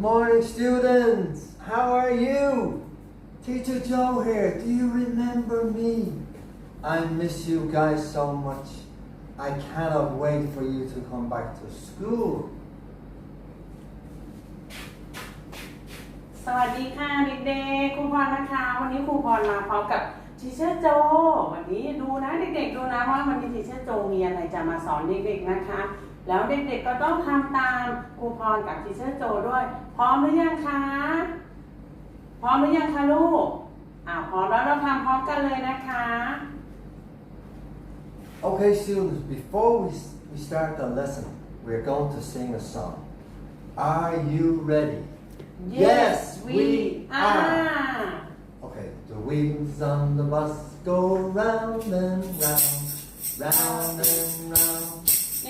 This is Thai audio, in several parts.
morning, students. How are you? Teacher Joe here. Do you remember me? I miss you guys so much. I cannot wait for you to come back to school. สวัสดีค่ะเด็กๆ ครูพรนะคะ วันนี้ครูพรมาพร้อมกับทีเชอร์โจ วันนี้ดูนะเด็กๆดูนะว่าวันนี้ทีเชอร์โจมีอะไรจะมาสอนเด็กๆนะคะ แล้วเด็กๆก็ต้องทำตามครูพรกับทีเชอร์โจด้วย พร้อมหรือยังคะ พร้อมหรือยังคะลูกอ่าพร้อมแล้วเราทำพร้อมกันเลยนะคะ Okay, students, before we, s- we start the lesson, we're going to sing a song. Are you ready? Yes we are Okay, the wheels on the bus go round and round, round and round. เด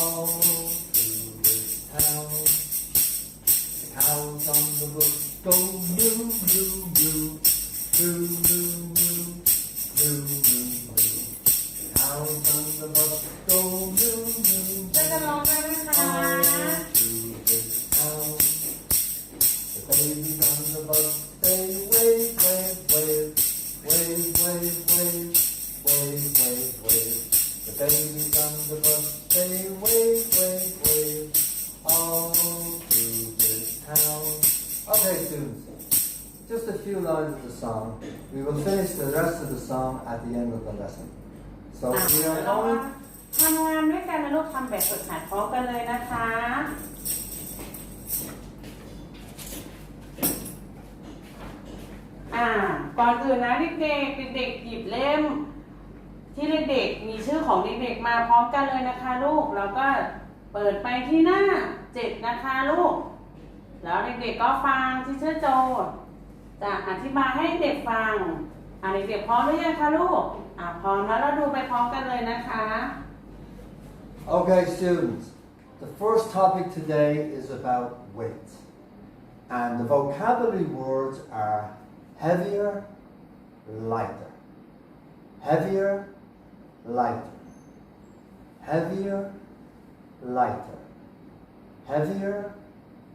all through the town. The cows on the roof go moo moo moo, moo moo moo, moo moo moo. The cows on the bus go moo moo ช่วยกัน moo. ร้องด้วยนะคะ All through the town. The babies on the bus they wave wave wave, wave wave wave, wave wave wave. The babies on the bus they wave wave Lines of the song. We will finish the rest of the song at the end of the lesson. So อะ we เดี๋ยว are เรา going ทำงานด้วยกันนะลูกทำแบบฝึกหัดพร้อมกันเลยนะคะ อ่า ก่อนอื่นนะเด็กๆเด็กๆหยิบเล่ม ที่เด็กๆมีชื่อของเด็กๆมาพร้อมกันเลยนะคะ ลูก แล้วก็เปิดไปที่หน้าเจ็ดนะคะลูก แล้วเด็กๆก็ฟังที่ชื่อโจทย์ จะอธิบายให้เด็กฟังอ่าเด็กๆพร้อมหรือยังคะลูกอ่าพร้อมแล้วเราดูไปพร้อมกันเลยนะคะ Okay, students, the first topic today is about weight. And the vocabulary words are heavier, lighter. Heavier, lighter. Heavier, lighter. Heavier,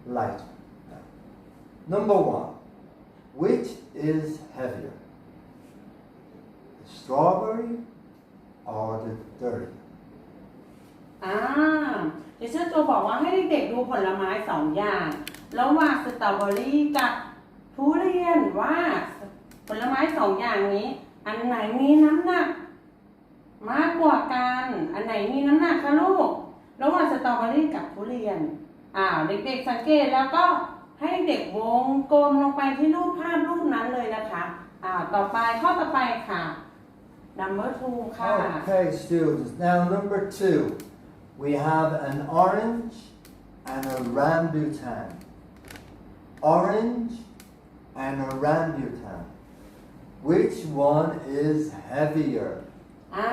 lighter. Number one, which is heavier? The strawberry or the dirty? อ่าเดี๋ยวเชื่อตัวบอกว่าให้เด็กๆดูผลไม้สองอย่าง ระหว่างสตรอเบอรี่กับทุเรียนว่าผลไม้สองอย่างนี้ อันไหนมีน้ำหนัก มากกว่ากัน อันไหนมีน้ำหนักคะลูก ระหว่างสตรอเบอรี่กับทุเรียน อ่าวเด็กๆสังเกตแล้วก็ ให้เด็กวงกลมลงไปที่รูปภาพรูปนั้นเลยนะคะอ่าต่อไปข้อต่อไปค่ะ number two ค่ะ Okay, students. Now, number two, we have an orange and a rambutan. Orange and a rambutan. Which one is heavier? อ่า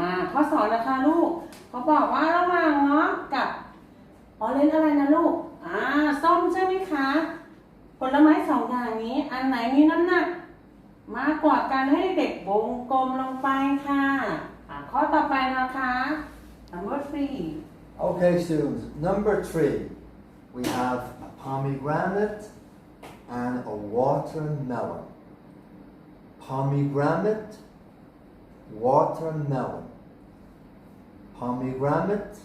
มาข้อสอนนะคะลูกเขาบอกว่าระหว่างเงาะกับออเรนจ์อะไรนะลูก อ่าส้มใช่ไหมคะ ผลไม้สองอย่างนี้ อันไหนมีน้ำหนัก มากกว่ากันให้เด็กวงกลมลงไปค่ะอ่าข้อต่อไปนะคะ number three Okay, students. Number three, we have a pomegranate and a watermelon. Pomegranate, watermelon. Pomegranate,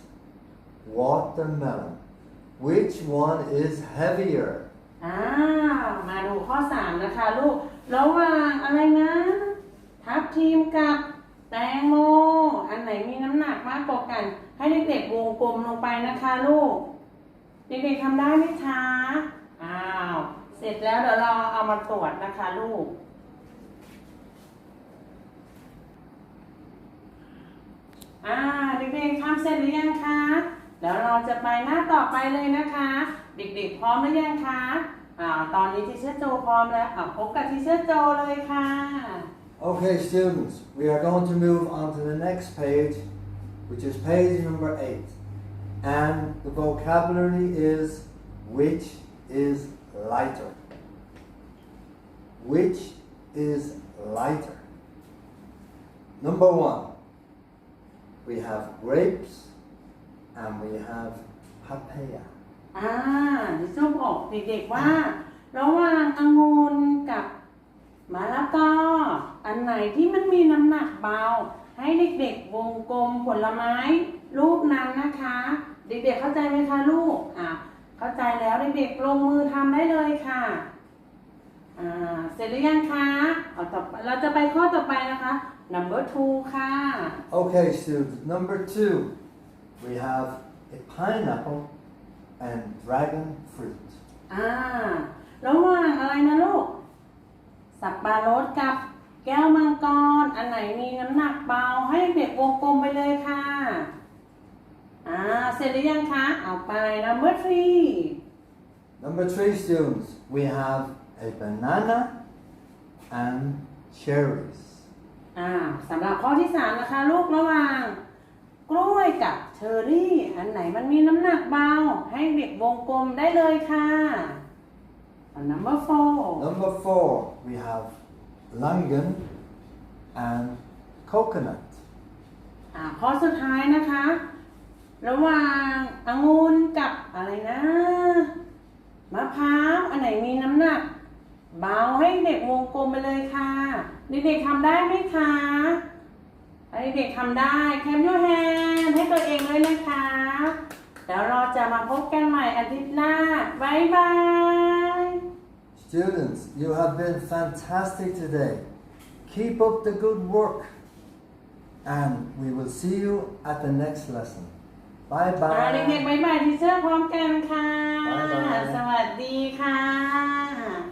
watermelon. Which one is heavier? อ่ามาดูข้อสามนะคะลูกระหว่างอะไรนะ ทับทีมกับแตงโม อันไหนมีน้ำหนักมากกว่ากัน ให้เด็กๆวงกลมลงไปนะคะลูก เด็กๆทำได้ไหมคะ อ้าว เสร็จแล้วเดี๋ยวเราเอามาตรวจนะคะลูก อ่า เด็กๆทำเสร็จหรือยังคะ แล้วเราจะไปหน้าต่อไปเลยนะคะ เด็กๆพร้อมหรือยังคะอ่าตอนนี้ทีเชอร์โจพร้อมแล้วอ่าพบกับทีเชอร์โจเลยค่ะ Okay, students, we are going to move on to the next page, which is page number eight. And the vocabulary is which is lighter. Which is lighter? Number one, we have grapes and we have papaya. อ่าดิฉันบอกเด็กๆว่า ระหว่างองุ่นกับมะละกออันไหนที่มันมีน้ำหนักเบา ให้เด็กๆวงกลมผลไม้รูปนั้นนะคะ เด็กๆเข้าใจไหมคะลูกอ่าเข้าใจแล้วเด็กๆลงมือทำได้เลยค่ะอ่าเสร็จหรือยังคะเอาต่อไปเราจะไปข้อต่อไปนะคะ number two ค่ะ Okay, students, number two, we have a pineapple and dragon fruit. อ่าระหว่างอะไรนะลูก สับปะรดกับแก้วมังกร อันไหนมีน้ำหนักเบาให้เด็กวงกลมไปเลยค่ะ อ่า เสร็จหรือยังคะ เอาไป number three Number three, students, we have a banana and cherries. อ่าสำหรับข้อที่สามนะคะ ลูกระหว่าง กล้วยกับเชอร์รี่ อันไหนมันมีน้ำหนักเบา ให้เด็กวงกลมได้เลยค่ะเอา number four Number four, we have longan and coconut. อ่าข้อสุดท้ายนะคะ ระหว่างองุ่นกับอะไรนะมะพร้าวอันไหนมีน้ำหนัก เบาให้เด็กวงกลมไปเลยค่ะ เด็กๆทำได้ไหมคะถ้า เด็กๆทำได้แคมยูแฮนให้ตัวเองเลยนะคะแล้วเราจะมาพบกันใหม่อาทิตย์หน้าบ๊ายบาย Students, you have been fantastic today. Keep up the good work. And we will see you at the next lesson. Bye อ่าเด็ก bye. ๆบ๊ายบายทีเชอร์พร้อมกันค่ะบ๊ายบายสวัสดีค่ะ